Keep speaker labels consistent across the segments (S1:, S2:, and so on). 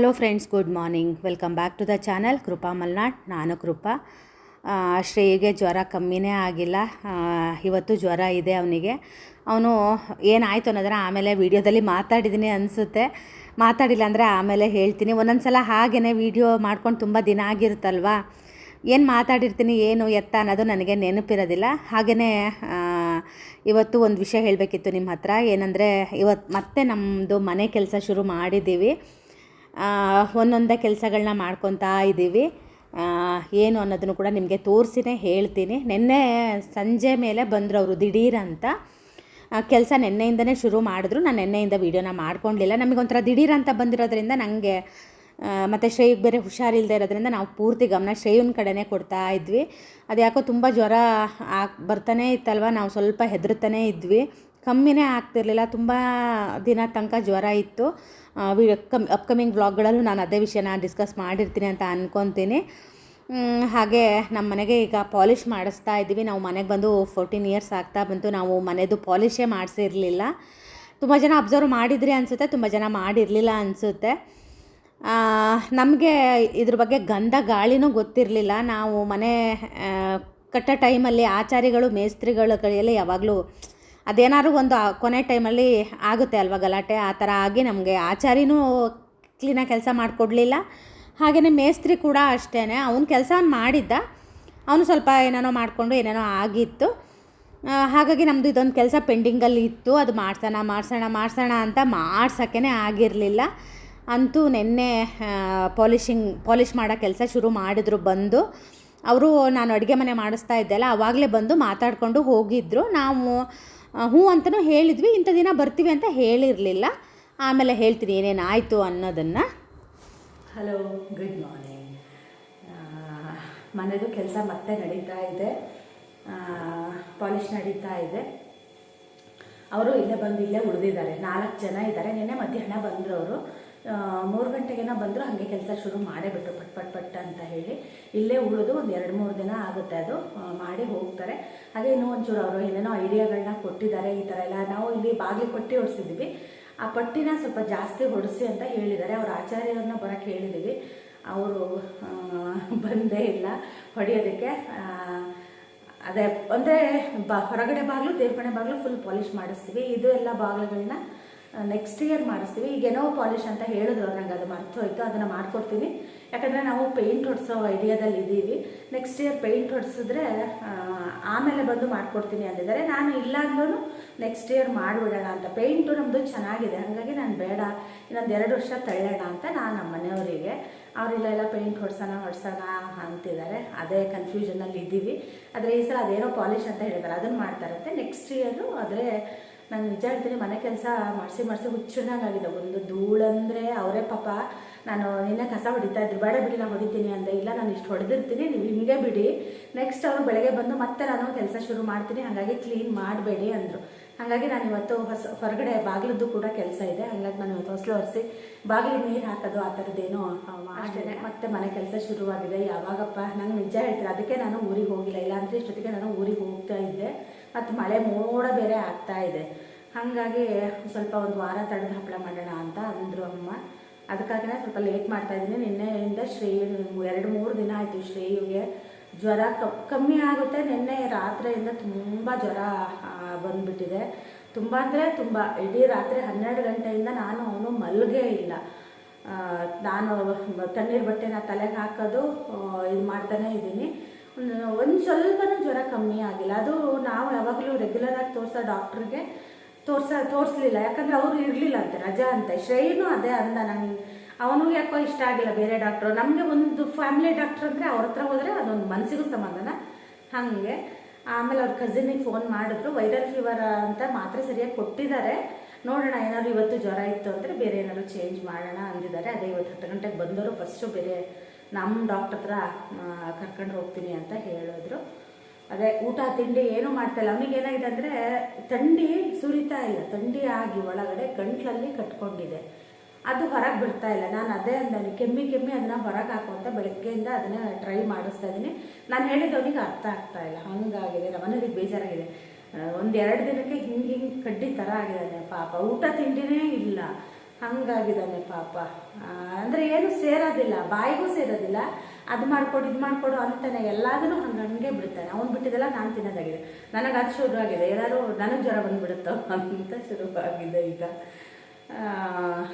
S1: Hello friends good morning welcome back to the channel Krupa Malnad ನಾನು ಕೃಪಾ ಶ್ರೇಯಿಗೆ ಜ್ವರ ಕಮ್ಮಿನೇ ಆಗಿಲ್ಲ. ಇವತ್ತು ಜ್ವರ ಇದೆ ಅವನಿಗೆ. ಅವನು, ಏನಾಯಿತು ಅನ್ನೋದನ್ನ ಆಮೇಲೆ ವೀಡಿಯೋದಲ್ಲಿ ಮಾತಾಡಿದ್ದೀನಿ ಅನಿಸುತ್ತೆ. ಮಾತಾಡಿಲ್ಲ ಅಂದರೆ ಆಮೇಲೆ ಹೇಳ್ತೀನಿ. ಒಂದೊಂದು ಸಲ ಹಾಗೆಯೇ ವೀಡಿಯೋ ಮಾಡ್ಕೊಂಡು ತುಂಬ ದಿನ ಆಗಿರುತ್ತಲ್ವಾ? ಏನು ಮಾತಾಡಿರ್ತೀನಿ, ಏನು ಎತ್ತ ಅನ್ನೋದು ನನಗೆ ನೆನಪಿರೋದಿಲ್ಲ. ಹಾಗೆಯೇ ಇವತ್ತು ಒಂದು ವಿಷಯ ಹೇಳಬೇಕಿತ್ತು ನಿಮ್ಮ ಹತ್ರ. ಏನಂದರೆ ಇವತ್ತು ಮತ್ತೆ ನಮ್ಮದು ಮನೆ ಕೆಲಸ ಶುರು ಮಾಡಿದ್ದೀವಿ. ಒಂದೊಂದೇ ಕೆಲಸಗಳನ್ನ ಮಾಡ್ಕೊತಾ ಇದ್ದೀವಿ ಏನು ಅನ್ನೋದನ್ನು ಕೂಡ ನಿಮಗೆ ತೋರಿಸಿನೇ ಹೇಳ್ತೀನಿ. ನಿನ್ನೆ ಸಂಜೆ ಮೇಲೆ ಬಂದರು ಅವರು ದಿಢೀರ್ ಅಂತ. ಕೆಲಸ ನಿನ್ನೆಯಿಂದನೇ ಶುರು ಮಾಡಿದ್ರು. ನಾನು ನಿನ್ನೆಯಿಂದ ವೀಡಿಯೋನ ಮಾಡ್ಕೊಂಡಿಲ್ಲ. ನಮಗೊಂಥರ ದಿಢೀರ್ ಅಂತ ಬಂದಿರೋದ್ರಿಂದ ನನಗೆ ಮತ್ತು ಶ್ರೇಯಿಗೆ ಬೇರೆ ಹುಷಾರಿಲ್ಲದೆ ಇರೋದ್ರಿಂದ ನಾವು ಪೂರ್ತಿ ಗಮನ ಶ್ರೇಯನ ಕಡೆನೇ ಕೊಡ್ತಾ ಇದ್ವಿ. ಅದು ಯಾಕೋ ತುಂಬ ಜ್ವರ ಆಗಿ ಬರ್ತಾನೆ ಇತ್ತಲ್ವ? ನಾವು ಸ್ವಲ್ಪ ಹೆದರ್ತಾನೆ ಇದ್ವಿ. ಕಮ್ಮಿನೇ ಆಗ್ತಿರಲಿಲ್ಲ. ತುಂಬ ದಿನ ತನಕ ಜ್ವರ ಇತ್ತು. ಕಮ್ ಅಪ್ಕಮಿಂಗ್ ವ್ಲಾಗ್ಗಳಲ್ಲೂ ನಾನು ಅದೇ ವಿಷಯನ ಡಿಸ್ಕಸ್ ಮಾಡಿರ್ತೀನಿ ಅಂತ ಅಂದ್ಕೊತೀನಿ ಹಾಗೆ ನಮ್ಮ ಮನೆಗೆ ಈಗ ಪಾಲಿಷ್ ಮಾಡಿಸ್ತಾ ಇದ್ದೀವಿ. ನಾವು ಮನೆಗೆ ಬಂದು ಫೋರ್ಟೀನ್ ಇಯರ್ಸ್ ಆಗ್ತಾ ಬಂತು. ನಾವು ಮನೆದು ಪಾಲಿಷೇ ಮಾಡಿಸಿರಲಿಲ್ಲ. ತುಂಬ ಜನ ಅಬ್ಸರ್ವ್ ಮಾಡಿದ್ರಿ ಅನಿಸುತ್ತೆ, ತುಂಬ ಜನ ಮಾಡಿರಲಿಲ್ಲ ಅನಿಸುತ್ತೆ. ನಮಗೆ ಇದ್ರ ಬಗ್ಗೆ ಗಂಧ ಗಾಳಿನೂ ಗೊತ್ತಿರಲಿಲ್ಲ. ನಾವು ಮನೆ ಕಟ್ಟೋ ಟೈಮಲ್ಲಿ ಆಚಾರಿಗಳು, ಮೇಸ್ತ್ರಿಗಳ ಕೈಯಲ್ಲಿ ಯಾವಾಗಲೂ ಅದೇನಾದ್ರು ಒಂದು ಕೊನೆ ಟೈಮಲ್ಲಿ ಆಗುತ್ತೆ ಅಲ್ವಾ ಗಲಾಟೆ? ಆ ಥರ ಆಗಿ ನಮಗೆ ಆಚಾರಿನೂ ಕ್ಲೀನಾಗಿ ಕೆಲಸ ಮಾಡಿಕೊಡ್ಲಿಲ್ಲ. ಹಾಗೆಯೇ ಮೇಸ್ತ್ರಿ ಕೂಡ ಅಷ್ಟೇ ಅವನು ಕೆಲಸ ಮಾಡಿದ್ದ. ಅವನು ಸ್ವಲ್ಪ ಏನೇನೋ ಮಾಡಿಕೊಂಡು ಏನೇನೋ ಆಗಿತ್ತು. ಹಾಗಾಗಿ ನಮ್ಮದು ಇದೊಂದು ಕೆಲಸ ಪೆಂಡಿಂಗಲ್ಲಿ ಇತ್ತು. ಅದು ಮಾಡ್ಸೋಣ ಮಾಡ್ಸೋಣ ಮಾಡ್ಸೋಣ ಅಂತ ಮಾಡ್ಸೋಕ್ಕೇ ಆಗಿರಲಿಲ್ಲ. ಅಂತೂ ನಿನ್ನೆ ಪಾಲಿಷಿಂಗ್ ಪಾಲಿಷ್ ಮಾಡೋ ಕೆಲಸ ಶುರು ಮಾಡಿದ್ರು ಬಂದು. ಅವರು ನಾನು ಅಡುಗೆ ಮನೆ ಮಾಡಿಸ್ತಾ ಇದ್ದೆಲ್ಲ ಆವಾಗಲೇ ಬಂದು ಮಾತಾಡಿಕೊಂಡು ಹೋಗಿದ್ದರು ನಾವು ಹ್ಞೂ ಅಂತಲೂ ಹೇಳಿದ್ವಿ, ಇಂಥ ದಿನ ಬರ್ತೀವಿ ಅಂತ ಹೇಳಿರಲಿಲ್ಲ. ಆಮೇಲೆ ಹೇಳ್ತೀನಿ, ಏನೇನು ಆಯಿತು ಅನ್ನೋದನ್ನು.
S2: ಹಲೋ ಗುಡ್ ಮಾರ್ನಿಂಗ್ ಮನೆದು ಕೆಲಸ ಮತ್ತೆ ನಡೀತಾ ಇದೆ. ಪಾಲಿಷ್ ನಡೀತಾ ಇದೆ. ಅವರು ಇಲ್ಲೇ ಬಂದು ಇಲ್ಲೇ ಉಳಿದಿದ್ದಾರೆ. ನಾಲ್ಕು ಜನ ಇದ್ದಾರೆ. ನಿನ್ನೆ ಮಧ್ಯಾಹ್ನ ಬಂದರು ಅವರು. ಮೂರು ಗಂಟೆಗೇನ ಬಂದರೂ ಹಾಗೆ ಕೆಲಸ ಶುರು ಮಾಡೇ ಬಿಟ್ಟರು ಪಟ್ ಪಟ್ ಪಟ್ ಅಂತ ಹೇಳಿ. ಇಲ್ಲೇ ಉಳಿದು ಒಂದು ಎರಡು, ಮೂರು ದಿನ ಆಗುತ್ತೆ ಅದು ಮಾಡಿ ಹೋಗ್ತಾರೆ. ಹಾಗೆ ಇನ್ನೂ ಒಂಚೂರು ಅವರು ಏನೇನೋ ಐಡಿಯಾಗಳನ್ನ ಕೊಟ್ಟಿದ್ದಾರೆ, ಈ ಥರ ಎಲ್ಲ ನಾವು ಇಲ್ಲಿ ಬಾಗಿಲು ಪಟ್ಟಿ ಹೊಡಿಸಿದ್ದೀವಿ ಆ ಪಟ್ಟಿನ ಸ್ವಲ್ಪ ಜಾಸ್ತಿ ಹೊಡೆಸಿ ಅಂತ ಹೇಳಿದ್ದಾರೆ. ಅವ್ರ ಆಚಾರ್ಯರನ್ನ ಬರೋಕ್ಕೆ ಹೇಳಿದ್ದೀವಿ ಅವರು ಬಂದೇ ಇಲ್ಲ ಹೊಡೆಯೋದಕ್ಕೆ. ಅದೇ, ಅಂದರೆ ಬ, ಹೊರಗಡೆ ಬಾಗಿಲು ದೇವ್ರಗಡೆ ಬಾಗಿಲು ಫುಲ್ ಪಾಲಿಷ್ ಮಾಡಿಸ್ತೀವಿ. ಇದು ಎಲ್ಲ ಬಾಗಿಲುಗಳನ್ನ ನೆಕ್ಸ್ಟ್ ಇಯರ್ ಮಾಡಿಸ್ತೀವಿ. ಈಗ ಏನೋ ಪಾಲಿಶ್ ಅಂತ ಹೇಳಿದ್ರು ನಂಗೆ, ಅದು ಮರ್ತು ಹೋಯ್ತು, ಅದನ್ನು ಮಾಡ್ಕೊಡ್ತೀನಿ. ಯಾಕಂದರೆ ನಾವು ಪೇಂಟ್ ಹೊಡ್ಸೋ ಐಡಿಯಾದಲ್ಲಿ ಇದ್ದೀವಿ. ನೆಕ್ಸ್ಟ್ ಇಯರ್ ಪೇಂಟ್ ಹೊಡ್ಸಿದ್ರೆ ಆಮೇಲೆ ಬಂದು ಮಾಡ್ಕೊಡ್ತೀನಿ ಅಂದಿದ್ದಾರೆ. ನಾನು ಇಲ್ಲ ಅಂದ್ರೂ ನೆಕ್ಸ್ಟ್ ಇಯರ್ ಮಾಡಿಬಿಡೋಣ ಅಂತ. ಪೇಂಟು ನಮ್ಮದು ಚೆನ್ನಾಗಿದೆ. ಹಾಗಾಗಿ ನಾನು ಬೇಡ. ಇನ್ನೊಂದು ಎರಡು ವರ್ಷ ತಳ್ಳೋಣ ಅಂತ ನಾನು ನಮ್ಮ ಮನೆಯವರಿಗೆ. ಅವರಿಲ್ಲ ಎಲ್ಲ ಪೇಂಟ್ ಹೊಡ್ಸೋಣ ಹೊಡ್ಸೋಣ ಅಂತಿದ್ದಾರೆ. ಅದೇ ಕನ್ಫ್ಯೂಷನಲ್ಲಿ ಇದ್ದೀವಿ. ಆದರೆ ಈ ಸಲ ಅದೇನೋ ಪಾಲಿಶ್ ಅಂತ ಹೇಳ್ತಾರೆ ಅದನ್ನು ಮಾಡ್ತಾರಂತೆ ನೆಕ್ಸ್ಟ್ ಇಯರು ಆದರೆ ನಾನು ನಿಜ ಹೇಳ್ತೀನಿ, ಮನೆ ಕೆಲಸ ಮಾಡಿಸಿ ಮಾಡಿಸಿ ಹುಚ್ಚನಾಗಿದೆ ಒಂದು ಧೂಳಂದರೆ ಅವರೇ ಪಾಪ. ನಾನು ನಿನ್ನೆ ಕಸ ಹೊಡಿತಾ ಇದ್ರು. ಬೇಡ ಬಿಡಿ, ನಾನು ಹೊಡಿತೀನಿ ಅಂದರೆ ಇಲ್ಲ, ನಾನು ಇಷ್ಟು ಹೊಡೆದಿರ್ತೀನಿ, ನೀವು ಹಿಂಗೆ ಬಿಡಿ. ನೆಕ್ಸ್ಟ್ ಅವರು ಬೆಳಗ್ಗೆ ಬಂದು ಮತ್ತೆ ನಾನು ಕೆಲಸ ಶುರು ಮಾಡ್ತೀನಿ, ಹಾಗಾಗಿ ಕ್ಲೀನ್ ಮಾಡಬೇಡಿ ಅಂದರು. ಹಾಗಾಗಿ ನಾನು ಇವತ್ತು ಹೊಸ ಹೊರಗಡೆ ಬಾಗಿಲದ್ದು ಕೂಡ ಕೆಲಸ ಇದೆ. ಹಾಗಾಗಿ ನಾನು ಇವತ್ತು ಹೊಸಲು ಒರೆಸಿ ಬಾಗಿಲಿಗೆ ನೀರು ಹಾಕೋದು ಆ ಥರದ್ದೇನೋ ಅಷ್ಟೇ ಮತ್ತೆ ಮನೆ ಕೆಲಸ ಶುರುವಾಗಿದೆ. ಯಾವಾಗಪ್ಪ ನಂಗೆ ನಿಜ ಹೇಳ್ತೀನಿ ಅದಕ್ಕೆ ನಾನು ಊರಿಗೆ ಹೋಗಿಲ್ಲ. ಇಲ್ಲಾಂದರೆ ಇಷ್ಟೊತ್ತಿಗೆ ನಾನು ಊರಿಗೆ ಹೋಗ್ತಾ ಇದ್ದೆ. ಮತ್ತು ಮಳೆ ಮೋಡ ಬೇರೆ ಆಗ್ತಾ ಇದೆ. ಹಾಗಾಗಿ ಸ್ವಲ್ಪ ಒಂದು ವಾರ ತಡೆದು ಹಪ್ಪಳ ಮಾಡೋಣ ಅಂತ ಅಂದರು ಅಮ್ಮ. ಅದಕ್ಕಾಗಿನೇ ಸ್ವಲ್ಪ ಲೇಟ್ ಮಾಡ್ತಾ ಇದ್ದೀನಿ. ನಿನ್ನೆಯಿಂದ ಶ್ರೇಯು ಎರಡು ಮೂರು ದಿನ ಆಯಿತು ಶ್ರೇಯುಗೆ. ಜ್ವರ ಕಮ್ಮಿ ಆಗುತ್ತೆ. ನಿನ್ನೆ ರಾತ್ರಿಯಿಂದ ತುಂಬ ಜ್ವರ ಬಂದುಬಿಟ್ಟಿದೆ. ತುಂಬ ಅಂದರೆ ತುಂಬ, ಇಡೀ ರಾತ್ರಿ ಹನ್ನೆರಡು ಗಂಟೆಯಿಂದ ನಾನು ಅವನು ಮಲಗೇ ಇಲ್ಲ. ನಾನು ತಣ್ಣೀರು ಬಟ್ಟೆನ ತಲೆಗೆ ಹಾಕೋದು ಇದು ಮಾಡ್ತಾನೆ ಇದ್ದೀನಿ. ಒಂದು ಸ್ವಲ್ಪನೂ ಜ್ವರ ಕಮ್ಮಿ ಆಗಿಲ್ಲ. ಅದು ನಾವು ಯಾವಾಗಲೂ ರೆಗ್ಯುಲರಾಗಿ ತೋರಿಸೋ ಡಾಕ್ಟ್ರಿಗೆ ತೋರ್ಸ, ತೋರಿಸ್ಲಿಲ್ಲ. ಯಾಕಂದರೆ ಅವರು ಇರಲಿಲ್ಲ ಅಂತೆ, ರಜಾ ಅಂತೆ. ಶ್ರೇಯನು ಅದೇ ಅಂದ. ನಂಗೆ ಅವನಿಗೆ ಯಾಕೋ ಇಷ್ಟ ಆಗಿಲ್ಲ ಬೇರೆ ಡಾಕ್ಟ್ರು ನಮಗೆ ಒಂದು ಫ್ಯಾಮಿಲಿ ಡಾಕ್ಟ್ರ್ ಅಂದರೆ ಅವ್ರ ಹತ್ರ ಹೋದರೆ ಅದೊಂದು ಮನಸ್ಸಿಗೂ ಸಮಾಧಾನ ಹಾಗೆ. ಆಮೇಲೆ ಅವ್ರ ಕಸಿನಿಗೆ ಫೋನ್ ಮಾಡಿದ್ರು. ವೈರಲ್ ಫೀವರ್ ಅಂತ ಮಾತ್ರೆ ಸರಿಯಾಗಿ ಕೊಟ್ಟಿದ್ದಾರೆ. ನೋಡೋಣ, ಏನಾದ್ರು ಇವತ್ತು ಜ್ವರ ಇತ್ತು ಅಂದರೆ ಬೇರೆ ಏನಾದ್ರು ಚೇಂಜ್ ಮಾಡೋಣ ಅಂದಿದ್ದಾರೆ. ಅದೇ ಇವತ್ತು ಹತ್ತು ಗಂಟೆಗೆ ಬಂದವರು ಫಸ್ಟು ಬೇರೆ ನಮ್ಮ ಡಾಕ್ಟ್ರ್ ಹತ್ರ ಕರ್ಕೊಂಡು ಹೋಗ್ತೀನಿ ಅಂತ ಹೇಳಿದ್ರು. ಅದೇ ಊಟ, ತಿಂಡಿ ಏನೂ ಮಾಡ್ತಾ ಇಲ್ಲ. ಅವನಿಗೆ ಏನಾಗಿದೆ ಅಂದರೆ ಥಂಡಿ ಸುರಿತಾ ಇಲ್ಲ. ಥಂಡಿ ಆಗಿ ಒಳಗಡೆ ಗಂಟ್ಲಲ್ಲಿ ಕಟ್ಕೊಂಡಿದೆ. ಅದು ಹೊರಗೆ ಬಿಡ್ತಾ ಇಲ್ಲ. ನಾನು ಅದೇ ಅಂದವನಿಗೆ ಕೆಮ್ಮಿ ಕೆಮ್ಮಿ ಅದನ್ನ ಹೊರಗೆ ಹಾಕುವಂತ ಬೆಳಗ್ಗೆಯಿಂದ ಅದನ್ನ ಟ್ರೈ ಮಾಡಿಸ್ತಾ ಇದ್ದೀನಿ. ನಾನು ಹೇಳಿದವನಿಗೆ ಅರ್ಥ ಆಗ್ತಾ ಇಲ್ಲ. ಹಂಗಾಗಿದೆ ಮನೇಲಿ ಬೇಜಾರಾಗಿದೆ. ಒಂದು ಎರಡು ದಿನಕ್ಕೆ ಹಿಂಗೆ ಹಿಂಗೆ ಕಡ್ಡಿ ಥರ ಆಗಿದ್ದಾನೆ ಪಾಪ. ಊಟ ತಿಂಡಿನೇ ಇಲ್ಲ. ಹಂಗಾಗಿದ್ದಾನೆ ಪಾಪ. ಅಂದರೆ ಏನು ಸೇರೋದಿಲ್ಲ. ಬಾಯಿಗೂ ಸೇರೋದಿಲ್ಲ. ಅದು ಮಾಡ್ಕೊಡು, ಇದು ಮಾಡಿಕೊಡು ಅಂತಾನೆ ಎಲ್ಲದನ್ನು ಹಂಗೆ ಹಂಗೆ ಬಿಡ್ತಾನೆ. ಅವ್ನು ಬಿಟ್ಟಿದ್ದೆಲ್ಲ ನಾನು ತಿನ್ನೋದಾಗಿದೆ. ನನಗೆ ಅದು ಶುರುವಾಗಿದೆ. ಏನಾದ್ರು ನನಗೆ ಜ್ವರ ಬಂದುಬಿಡುತ್ತೋ ಅಂತ ಶುರು ಆಗಿದೆ ಈಗ.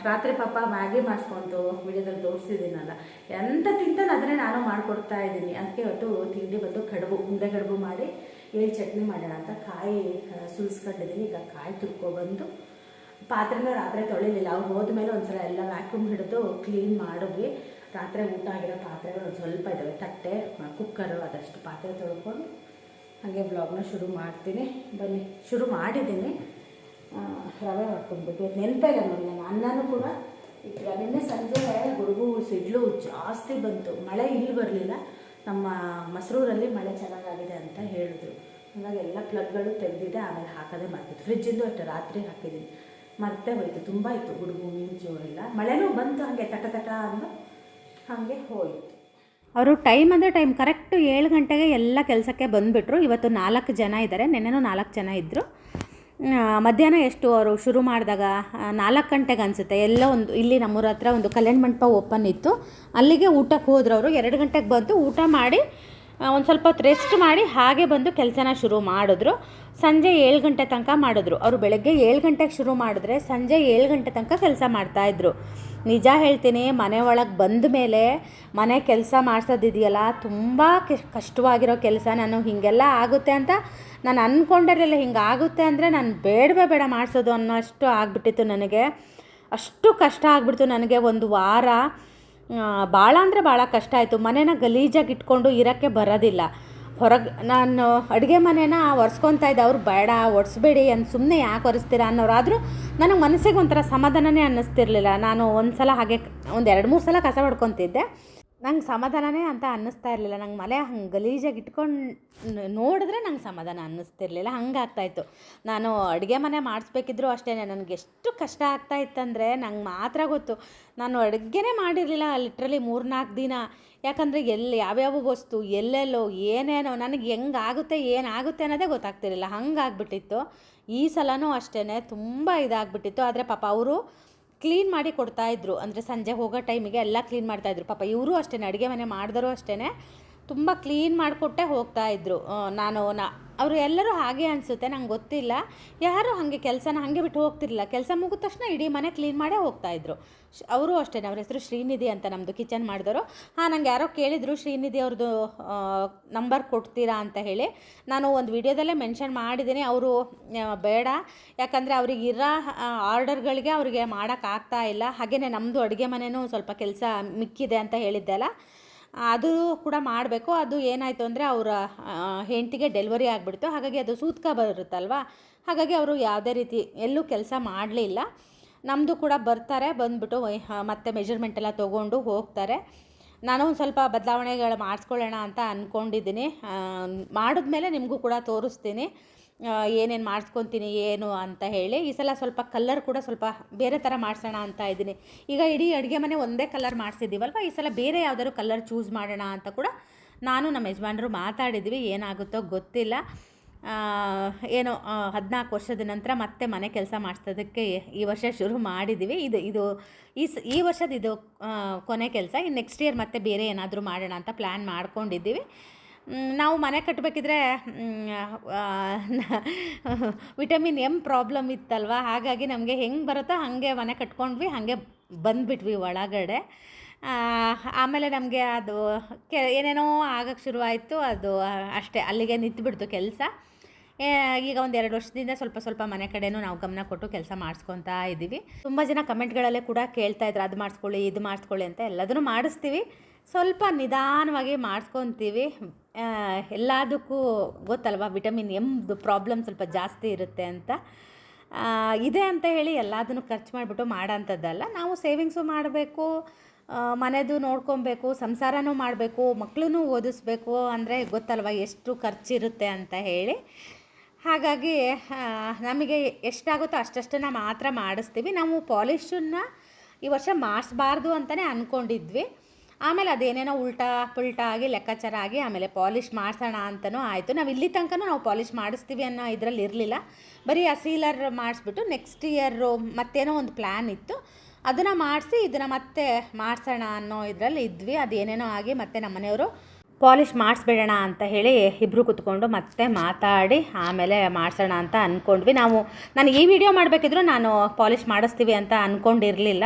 S2: ರಾತ್ರಿ ಪಾಪ ಮ್ಯಾಗಿ ಮಾಡಿಸ್ಕೊಂಡು ವಿಡಿಯೋದಲ್ಲಿ ತೋರಿಸಿದ್ದೀನಲ್ಲ ಎಂಥ ತಿಂತಾನೆ ಅದನ್ನೇ ನಾನು ಮಾಡಿಕೊಡ್ತಾ ಇದ್ದೀನಿ ಅದಕ್ಕೆ ಇವತ್ತು ತಿಂಡಿ ಬಂದು ಕಡುಬು, ಉಂಡೆ ಕಡುಬು ಮಾಡಿ ಏಳು ಚಟ್ನಿ ಮಾಡೋಣ ಅಂತ ಕಾಯಿ ಸುಲಿಸ್ಕೊಂಡಿದ್ದೀನಿ. ಈಗ ಕಾಯಿ ತುರ್ಕೊಬಂದು ಪಾತ್ರೆನೂ ರಾತ್ರಿ ತೊಳಿಲಿಲ್ಲ. ಅವ್ರು ಹೋದ್ಮೇಲೆ ಒಂದ್ಸಲ ಎಲ್ಲ ವ್ಯಾಕ್ಯೂಮ್ ಹಿಡಿದು ಕ್ಲೀನ್ ಮಾಡಿದ್ವಿ. ರಾತ್ರಿ ಊಟ ಆಗಿರೋ ಪಾತ್ರೆಗಳು ಒಂದು ಸ್ವಲ್ಪ ಇದ್ದಾವೆ ತಟ್ಟೆ ಕುಕ್ಕರು ಅದಷ್ಟು ಪಾತ್ರೆ ತೊಳ್ಕೊಂಡು ಹಾಗೆ ಬ್ಲಾಗ್ನ ಶುರು ಮಾಡ್ತೀನಿ. ಬನ್ನಿ, ಶುರು ಮಾಡಿದ್ದೀನಿ. ರವೆ ಮಾಡ್ಕೊಂಡ್ಬಿಟ್ಟು ಇವತ್ತು ನೆನಪೇ ಇಲ್ಲ ನೋಡಿ ನಾನು. ಅನ್ನನೂ ಕೂಡ ಈಗ ನಿನ್ನೆ ಸಂಜೆ ಗುಡುಗು ಸಿಡ್ಲು ಜಾಸ್ತಿ ಬಂತು. ಮಳೆ ಇಲ್ಲಿ ಬರಲಿಲ್ಲ. ನಮ್ಮ ಮಸರೂರಲ್ಲಿ ಮಳೆ ಚೆನ್ನಾಗಾಗಿದೆ ಅಂತ ಹೇಳಿದ್ರು. ಹಾಗಾಗಿ ಎಲ್ಲ ಪ್ಲಗ್ಗಳು ತೆಗೆದಿದೆ, ಆಮೇಲೆ ಹಾಕೋದೇ ಮಾಡ್ತಿತ್ತು ಫ್ರಿಜ್ಜಿಂದು ಅಷ್ಟೇ, ರಾತ್ರಿ ಹಾಕಿದ್ದೀನಿ. ಮರ್ತೆ ಹೋಯಿತು, ತುಂಬ ಇತ್ತು ಗುಡುಗು ಮಿಂಚು ಎಲ್ಲ ಮಳೆನೂ ಬಂತು ಹಾಗೆ ತಟ ತಟ ಅಂದು ಹಾಗೆ ಹೋಯಿತು.
S1: ಅವರು ಟೈಮ್ ಅಂದರೆ ಟೈಮ್. ಕರೆಕ್ಟ್ ಏಳು ಗಂಟೆಗೆ ಎಲ್ಲ ಕೆಲಸಕ್ಕೆ ಬಂದುಬಿಟ್ರು. ಇವತ್ತು ನಾಲ್ಕು ಜನ ಇದ್ದಾರೆ. ನೆನ್ನೆನೂ ನಾಲ್ಕು ಜನ ಇದ್ದರು ಮಧ್ಯಾಹ್ನ ಎಷ್ಟು ಅವರು ಶುರು ಮಾಡಿದಾಗ ನಾಲ್ಕು ಗಂಟೆಗೆ ಅನಿಸುತ್ತೆ. ಎಲ್ಲ ಒಂದು, ಇಲ್ಲಿ ನಮ್ಮೂರ ಹತ್ರ ಒಂದು ಕಲ್ಯಾಣ ಮಂಟಪ ಓಪನ್ ಇತ್ತು. ಅಲ್ಲಿಗೆ ಊಟಕ್ಕೆ ಹೋದ್ರವರು ಎರಡು ಗಂಟೆಗೆ ಬಂದು ಊಟ ಮಾಡಿ ಒಂದು ಸ್ವಲ್ಪ ಹೊತ್ತು ರೆಸ್ಟ್ ಮಾಡಿ ಹಾಗೆ ಬಂದು ಕೆಲಸನ ಶುರು ಮಾಡಿದ್ರು. ಸಂಜೆ ಏಳು ಗಂಟೆ ತನಕ ಮಾಡಿದ್ರು. ಅವರು ಬೆಳಗ್ಗೆ ಏಳು ಗಂಟೆಗೆ ಶುರು ಮಾಡಿದ್ರೆ ಸಂಜೆ ಏಳು ಗಂಟೆ ತನಕ ಕೆಲಸ ಮಾಡ್ತಾಯಿದ್ರು ನಿಜ ಹೇಳ್ತೀನಿ, ಮನೆ ಒಳಗೆ ಬಂದ ಮೇಲೆ ಮನೆ ಕೆಲಸ ಮಾಡಿಸೋದಿದೆಯಲ್ಲ, ತುಂಬ ಕಷ್ಟವಾಗಿರೋ ಕೆಲಸ ನಾನು, ಹೀಗೆಲ್ಲ ಆಗುತ್ತೆ ಅಂತ ನಾನು ಅಂದ್ಕೊಂಡಿರಲಿಲ್ಲ ಹಿಂಗೆ ಆಗುತ್ತೆ ಅಂದರೆ ನಾನು ಬೇಡವೇ ಬೇಡ ಮಾಡಿಸೋದು ಅನ್ನೋ ಅಷ್ಟು ಆಗಿಬಿಟ್ಟಿತ್ತು ನನಗೆ. ಅಷ್ಟು ಕಷ್ಟ ಆಗಿಬಿಡ್ತು ನನಗೆ ಒಂದು ವಾರ. ಭಾಳ ಅಂದರೆ ಭಾಳ ಕಷ್ಟ ಆಯಿತು. ಮನೇನ ಗಲೀಜಾಗಿ ಇಟ್ಕೊಂಡು ಇರೋಕ್ಕೆ ಬರೋದಿಲ್ಲ. ಹೊರಗೆ ನಾನು ಅಡುಗೆ ಮನೇನ ಒರೆಸ್ಕೊತಾ ಇದ್ದೆ. ಅವ್ರು ಬೇಡ, ಒರೆಸ್ಬೇಡಿ ಅಂತ ಸುಮ್ಮನೆ ಯಾಕೆ ಒರೆಸ್ತೀರಾ ಅನ್ನೋರಾದರೂ ನನಗೆ ಮನಸ್ಸಿಗೆ ಒಂಥರ ಸಮಾಧಾನನೇ ಅನ್ನಿಸ್ತಿರ್ಲಿಲ್ಲ. ನಾನು ಒಂದು ಸಲ ಹಾಗೆ ಒಂದು ಎರಡು ಮೂರು ಸಲ ಕಸ ಹೊಡ್ಕೊತಿದ್ದೆ. ನಂಗೆ ಸಮಾಧಾನನೇ ಅಂತ ಅನ್ನಿಸ್ತಾ ಇರಲಿಲ್ಲ. ನಂಗೆ ಮನೆ ಹಂಗೆ ಗಲೀಜಾಗಿ ಇಟ್ಕೊಂಡು ನೋಡಿದ್ರೆ ನಂಗೆ ಸಮಾಧಾನ ಅನ್ನಿಸ್ತಿರ್ಲಿಲ್ಲ. ಹಂಗೆ ಆಗ್ತಾಯಿತ್ತು ನಾನು ಅಡುಗೆ ಮನೆ ಮಾಡಿಸ್ಬೇಕಿದ್ರು ಅಷ್ಟೇ. ನನಗೆ ಎಷ್ಟು ಕಷ್ಟ ಆಗ್ತಾ ಇತ್ತಂದರೆ ನಂಗೆ ಮಾತ್ರ ಗೊತ್ತು. ನಾನು ಅಡುಗೆನೇ ಮಾಡಿರಲಿಲ್ಲ ಲಿಟ್ರಲಿ ಮೂರ್ನಾಲ್ಕು ದಿನ. ಯಾಕಂದರೆ ಎಲ್ಲಿ ಯಾವ್ಯಾವ ವಸ್ತು, ಎಲ್ಲೆಲ್ಲೋ, ಏನೇನೋ, ನನಗೆ ಹೆಂಗಾಗುತ್ತೆ ಏನಾಗುತ್ತೆ ಅನ್ನೋದೇ ಗೊತ್ತಾಗ್ತಿರಲಿಲ್ಲ. ಹಂಗಾಗ್ಬಿಟ್ಟಿತ್ತು ಈ ಸಲನೂ ಅಷ್ಟೇ ತುಂಬ ಇದಾಗ್ಬಿಟ್ಟಿತ್ತು. ಆದರೆ ಪಾಪ ಅವರು ಕ್ಲೀನ್ ಮಾಡಿ ಕೊಡ್ತಾಯಿದ್ರು ಅಂದರೆ ಸಂಜೆ ಹೋಗೋ ಟೈಮಿಗೆ ಎಲ್ಲ ಕ್ಲೀನ್ ಮಾಡ್ತಾಯಿದ್ರು ಪಾಪ ಇವರು ಅಷ್ಟೇ ಅಡುಗೆ ಮನೆ ಮಾಡಿದ್ರು ಅಷ್ಟೇ ತುಂಬ ಕ್ಲೀನ್ ಮಾಡಿಕೊಟ್ಟೆ ಹೋಗ್ತಾಯಿದ್ರು ನಾನು, ನಾ, ಅವರು ಎಲ್ಲರೂ ಹಾಗೆ ಅನಿಸುತ್ತೆ, ನಂಗೆ ಗೊತ್ತಿಲ್ಲ. ಯಾರು ಹಾಗೆ ಕೆಲಸನ ಹಾಗೆ ಬಿಟ್ಟು ಹೋಗ್ತಿರ್ಲಿಲ್ಲ. ಕೆಲಸ ಮುಗಿದ ತಕ್ಷಣ ಇಡೀ ಮನೆ ಕ್ಲೀನ್ ಮಾಡೇ ಹೋಗ್ತಾಯಿದ್ರು ಅವರು ಅಷ್ಟೇ ಅವ್ರ ಹೆಸರು ಶ್ರೀನಿಧಿ ಅಂತ ನಮ್ಮದು ಕಿಚನ್ ಮಾಡಿದವರು. ಹಾಂ, ನಂಗೆ ಯಾರೋ ಕೇಳಿದರು, ಶ್ರೀನಿಧಿ ಅವ್ರದ್ದು ನಂಬರ್ ಕೊಡ್ತೀರಾ ಅಂತ ಹೇಳಿ. ನಾನು ಒಂದು ವಿಡಿಯೋದಲ್ಲೇ ಮೆನ್ಷನ್ ಮಾಡಿದ್ದೀನಿ. ಅವರು ಬೇಡ. ಯಾಕಂದರೆ ಅವ್ರಿಗೆ ಇರೋ ಆರ್ಡರ್ಗಳಿಗೆ ಅವರಿಗೆ ಮಾಡೋಕ್ಕಾಗ್ತಾ ಇಲ್ಲ. ಹಾಗೆಯೇ ನಮ್ಮದು ಅಡುಗೆ ಮನೆಯೂ ಸ್ವಲ್ಪ ಕೆಲಸ ಮಿಕ್ಕಿದೆ ಅಂತ ಹೇಳಿದ್ದೆ ಅಲ್ಲ. ಅದು ಕೂಡ ಮಾಡಬೇಕು. ಅದು ಏನಾಯಿತು ಅಂದರೆ ಅವರ ಹೆಂಡತಿಗೆ ಡೆಲಿವರಿ ಆಗಿಬಿಡ್ತು. ಹಾಗಾಗಿ ಅದು ಸೂತ್ಕ ಬರುತ್ತಲ್ವ? ಹಾಗಾಗಿ ಅವರು ಯಾವುದೇ ರೀತಿ ಎಲ್ಲೂ ಕೆಲಸ ಮಾಡಲಿಲ್ಲ. ನಮ್ಮದು ಕೂಡ ಬರ್ತಾರೆ, ಬಂದುಬಿಟ್ಟು ಮತ್ತೆ ಮೆಜರ್ಮೆಂಟ್ ಎಲ್ಲ ತೊಗೊಂಡು ಹೋಗ್ತಾರೆ. ನಾನು ಒಂದು ಸ್ವಲ್ಪ ಬದಲಾವಣೆಗಳು ಮಾಡಿಸ್ಕೊಳ್ಳೋಣ ಅಂತ ಅಂದ್ಕೊಂಡಿದ್ದೀನಿ ಮಾಡಿದ್ಮೇಲೆ ನಿಮಗೂ ಕೂಡ ತೋರಿಸ್ತೀನಿ. ಏನೇನು ಮಾಡಿಸ್ಕೊತೀನಿ, ಏನು ಅಂತ ಹೇಳಿ ಈ ಸಲ ಸ್ವಲ್ಪ ಕಲ್ಲರ್ ಕೂಡ ಸ್ವಲ್ಪ ಬೇರೆ ಥರ ಮಾಡಿಸೋಣ ಅಂತ ಇದ್ದೀನಿ. ಈಗ ಇಡೀ ಅಡುಗೆ ಮನೆ ಒಂದೇ ಕಲರ್ ಮಾಡಿಸಿದ್ದೀವಲ್ವ? ಈ ಸಲ ಬೇರೆ ಯಾವ್ದಾದ್ರು ಕಲರ್ ಚೂಸ್ ಮಾಡೋಣ ಅಂತ ಕೂಡ ನಾನು ನಮ್ಮ ಯಜಮಾನರು ಮಾತಾಡಿದ್ವಿ, ಏನಾಗುತ್ತೋ ಗೊತ್ತಿಲ್ಲ. ಏನೋ ಹದಿನಾಲ್ಕು ವರ್ಷದ ನಂತರ ಮತ್ತೆ ಮನೆ ಕೆಲಸ ಮಾಡಿಸೋದಕ್ಕೆ ಈ ವರ್ಷ ಶುರು ಮಾಡಿದ್ದೀವಿ. ಇದು ಇದು, ಈ ಸ, ಈ ವರ್ಷದ ಇದು ಕೊನೆ ಕೆಲಸ. ಇನ್ನು ನೆಕ್ಸ್ಟ್ ಇಯರ್ ಮತ್ತೆ ಬೇರೆ ಏನಾದರೂ ಮಾಡೋಣ ಅಂತ ಪ್ಲ್ಯಾನ್ ಮಾಡ್ಕೊಂಡಿದ್ದೀವಿ. ನಾವು ಮನೆ ಕಟ್ಟಬೇಕಿದ್ರೆ ವಿಟಮಿನ್ ಎಂ ಪ್ರಾಬ್ಲಮ್ ಇತ್ತಲ್ವ? ಹಾಗಾಗಿ ನಮಗೆ ಹೆಂಗೆ ಬರುತ್ತೋ ಹಾಗೆ ಮನೆ ಕಟ್ಕೊಂಡ್ವಿ, ಹಾಗೆ ಬಂದುಬಿಟ್ವಿ ಒಳಗಡೆ. ಆಮೇಲೆ ನಮಗೆ ಅದು ಕೆ, ಏನೇನೋ ಆಗಕ್ಕೆ ಶುರುವಾಯಿತು, ಅದು ಅಷ್ಟೇ, ಅಲ್ಲಿಗೆ ನಿಂತುಬಿಡ್ತು ಕೆಲಸ. ಈಗ ಒಂದು ಎರಡು ವರ್ಷದಿಂದ ಸ್ವಲ್ಪ ಸ್ವಲ್ಪ ಮನೆ ಕಡೆನೂ ನಾವು ಗಮನ ಕೊಟ್ಟು ಕೆಲಸ ಮಾಡಿಸ್ಕೊತಾ ಇದ್ದೀವಿ ತುಂಬ ಜನ ಕಮೆಂಟ್ಗಳಲ್ಲೇ ಕೂಡ ಕೇಳ್ತಾ ಇದ್ರು, ಅದು ಮಾಡಿಸ್ಕೊಳ್ಳಿ, ಇದು ಮಾಡಿಸ್ಕೊಳ್ಳಿ ಅಂತ ಎಲ್ಲದನ್ನು ಮಾಡಿಸ್ತೀವಿ. ಸ್ವಲ್ಪ ನಿಧಾನವಾಗಿ ಮಾಡಿಸ್ಕೊತೀವಿ. ಎಲ್ಲದಕ್ಕೂ ಗೊತ್ತಲ್ವ? ವಿಟಮಿನ್ ಎಮ್ದು ಪ್ರಾಬ್ಲಮ್ ಸ್ವಲ್ಪ ಜಾಸ್ತಿ ಇರುತ್ತೆ ಅಂತ. ಇದೆ ಅಂತ ಹೇಳಿ ಎಲ್ಲದನ್ನು ಖರ್ಚು ಮಾಡಿಬಿಟ್ಟು ಮಾಡೋಂಥದ್ದಲ್ಲ. ನಾವು ಸೇವಿಂಗ್ಸು ಮಾಡಬೇಕು ಮನೆದು ನೋಡ್ಕೊಬೇಕು, ಸಂಸಾರನೂ ಮಾಡಬೇಕು ಮಕ್ಕಳೂ ಓದಿಸ್ಬೇಕು ಅಂದರೆ ಗೊತ್ತಲ್ವ ಎಷ್ಟು ಖರ್ಚಿರುತ್ತೆ ಅಂತ ಹೇಳಿ. ಹಾಗಾಗಿ ನಮಗೆ ಎಷ್ಟಾಗುತ್ತೋ ಅಷ್ಟಷ್ಟನ್ನು ಮಾತ್ರ ಮಾಡಿಸ್ತೀವಿ. ನಾವು ಪಾಲಿಶನ್ನ ಈ ವರ್ಷ ಮಾಡಿಸ್ಬಾರ್ದು ಅಂತಲೇ ಅಂದ್ಕೊಂಡಿದ್ವಿ ಆಮೇಲೆ ಅದೇನೇನೋ ಉಲ್ಟಾ ಪುಲ್ಟಾ ಆಗಿ ಲೆಕ್ಕಾಚಾರ ಆಗಿ ಆಮೇಲೆ ಪಾಲಿಷ್ ಮಾಡಿಸೋಣ ಅಂತಲೂ ಆಯಿತು. ನಾವು ಇಲ್ಲಿ ತನಕನೂ ನಾವು ಪಾಲಿಷ್ ಮಾಡಿಸ್ತೀವಿ ಅನ್ನೋ ಇದರಲ್ಲಿ ಇರಲಿಲ್ಲ. ಬರೀ ಆ ಸೀಲರ್ ಮಾಡಿಸ್ಬಿಟ್ಟು ನೆಕ್ಸ್ಟ್ ಇಯರು ಮತ್ತೇನೋ ಒಂದು ಪ್ಲ್ಯಾನ್ ಇತ್ತು. ಅದನ್ನು ಮಾಡಿಸಿ ಇದನ್ನು ಮತ್ತೆ ಮಾಡಿಸೋಣ ಅನ್ನೋ ಇದರಲ್ಲಿ ಇದ್ವಿ. ಅದೇನೇನೋ ಆಗಿ ಮತ್ತೆ ನಮ್ಮ ಮನೆಯವರು ಪಾಲಿಷ್ ಮಾಡಿಸ್ಬಿಡೋಣ ಅಂತ ಹೇಳಿ ಇಬ್ಬರು ಕುತ್ಕೊಂಡು ಮತ್ತೆ ಮಾತಾಡಿ ಆಮೇಲೆ ಮಾಡಿಸೋಣ ಅಂತ ಅಂದ್ಕೊಂಡ್ವಿ ನಾವು ನಾನು ಈ ವಿಡಿಯೋ ಮಾಡಬೇಕಿದ್ರು ನಾನು ಪಾಲಿಷ್ ಮಾಡಿಸ್ತೀವಿ ಅಂತ ಅಂದ್ಕೊಂಡಿರಲಿಲ್ಲ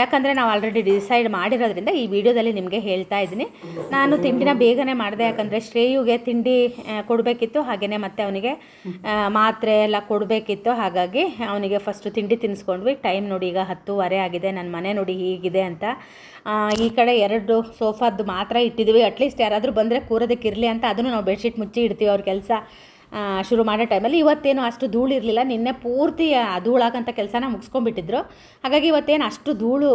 S1: ಯಾಕಂದರೆ ನಾವು ಆಲ್ರೆಡಿ ಡಿಸೈಡ್ ಮಾಡಿರೋದ್ರಿಂದ ಈ ವಿಡಿಯೋದಲ್ಲಿ ನಿಮಗೆ ಹೇಳ್ತಾ ಇದ್ದೀನಿ. ನಾನು ತಿಂಡಿನ ಬೇಗನೆ ಮಾಡಿದೆ, ಯಾಕಂದರೆ ಶ್ರೇಯುಗೆ ತಿಂಡಿ ಕೊಡಬೇಕಿತ್ತು ಹಾಗೆಯೇ ಮತ್ತೆ ಅವನಿಗೆ ಮಾತ್ರೆ ಎಲ್ಲ ಕೊಡಬೇಕಿತ್ತು, ಹಾಗಾಗಿ ಅವನಿಗೆ ಫಸ್ಟು ತಿಂಡಿ ತಿನ್ನಿಸ್ಕೊಂಡ್ವಿ ಟೈಮ್ ನೋಡಿ ಈಗ ಹತ್ತೂವರೆ ಆಗಿದೆ ನನ್ನ ಮನೆ ನೋಡಿ ಹೀಗಿದೆ ಅಂತ. ಈ ಕಡೆ ಎರಡು ಸೋಫಾದ್ದು ಮಾತ್ರ ಇಟ್ಟಿದ್ವಿ. ಅಟ್ಲೀಸ್ಟ್ ಯಾರಾದರೂ ಬಂದರೆ ಕೂರೋದಕ್ಕಿರಲಿ ಅಂತ, ಅದನ್ನು ನಾವು ಬೆಡ್ಶೀಟ್ ಮುಚ್ಚಿ ಇಡ್ತೀವಿ ಅವ್ರ ಕೆಲಸ. ಶುರು ಮಾಡೋ ಟೈಮಲ್ಲಿ ಇವತ್ತೇನು ಅಷ್ಟು ಧೂಳು ಇರಲಿಲ್ಲ. ನಿನ್ನೆ ಪೂರ್ತಿ ಆ ಧೂಳಾಗಂಥ ಕೆಲಸನ ಮುಗಿಸ್ಕೊಂಡ್ಬಿಟ್ಟಿದ್ರು. ಹಾಗಾಗಿ ಇವತ್ತೇನು ಅಷ್ಟು ಧೂಳು